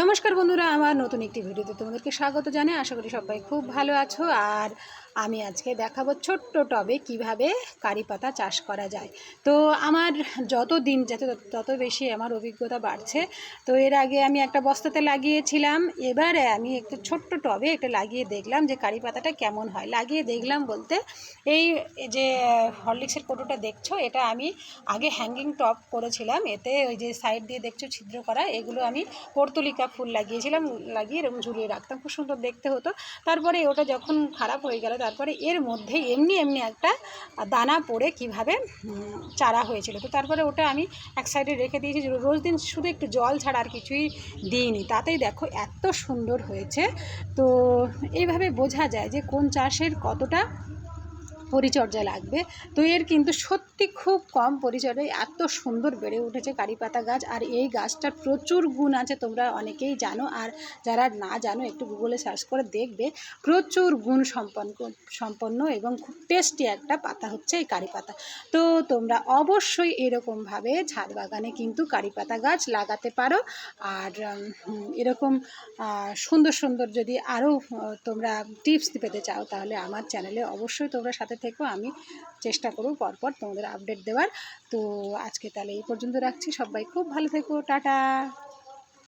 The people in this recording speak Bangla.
নমস্কার বন্ধুরা, আমার নতুন একটি ভিডিওতে তোমাদেরকে স্বাগত জানাই। আশা করি সবাই খুব ভালো আছো। আর আমি আজকে দেখাবো ছোট্ট টবে কীভাবে কারি পাতা চাষ করা যায়। তো আমার যত দিন যেতে তত বেশি আমার অভিজ্ঞতা বাড়ছে। তো এর আগে আমি একটা বস্তাতে লাগিয়েছিলাম। এবারে আমি একটু ছোট্ট টবে একটা লাগিয়ে দেখলাম যে কারি পাতাটা কেমন হয়। লাগিয়ে দেখলাম বলতে, এই যে হরলিক্সের কোটোটা দেখছ, এটা আমি আগে হ্যাঙ্গিং টপ করেছিলাম। এতে ওই যে সাইড দিয়ে দেখছ ছিদ্র করা, এগুলো আমি পর্তুলিকা ফুল লাগিয়েছিলাম, লাগিয়ে এরকম ঝুলিয়ে রাখতাম, খুব সুন্দর দেখতে হতো। তারপরে ওটা যখন খারাপ হয়ে গেল, তারপরে এর মধ্যে এমনি এমনি একটা দানা পড়ে কীভাবে চারা হয়েছিল। তো তারপরে ওটা আমি এক সাইডে রেখে দিয়েছি রোজ দিন শুধু একটু জল ছাড়া আর কিছুই দিইনি। তাতেই দেখো এত সুন্দর হয়েছে। তো এইভাবে বোঝা যায় যে কোন চাষের কতটা পরিচর্যা লাগবে। তো এর কিন্তু সত্যি খুব কম পরিচর্যায় এত সুন্দর বেড়ে উঠেছে কারি পাতা গাছ। আর এই গাছটার প্রচুর গুণ আছে তোমরা অনেকেই জানো। আর যারা না জানো, একটু গুগলে সার্চ করে দেখবে। প্রচুর গুণ সম্পন্ন সম্পন্ন এবং খুব টেস্টি একটা পাতা হচ্ছে এই কারি পাতা তো তোমরা অবশ্যই এরকমভাবে ছাদ বাগানে কিন্তু কারি পাতা গাছ লাগাতে পারো। আর এরকম সুন্দর সুন্দর যদি আরও তোমরা টিপস পেতে চাও, তাহলে আমার চ্যানেলে অবশ্যই তোমরা সাথে থেকো আমি চেষ্টা করব পরপর তোমাদের আপডেট দেওয়ার। তো আজকে তাহলে এই পর্যন্ত রাখছি। সবাই খুব ভালো থেকো। টাটা!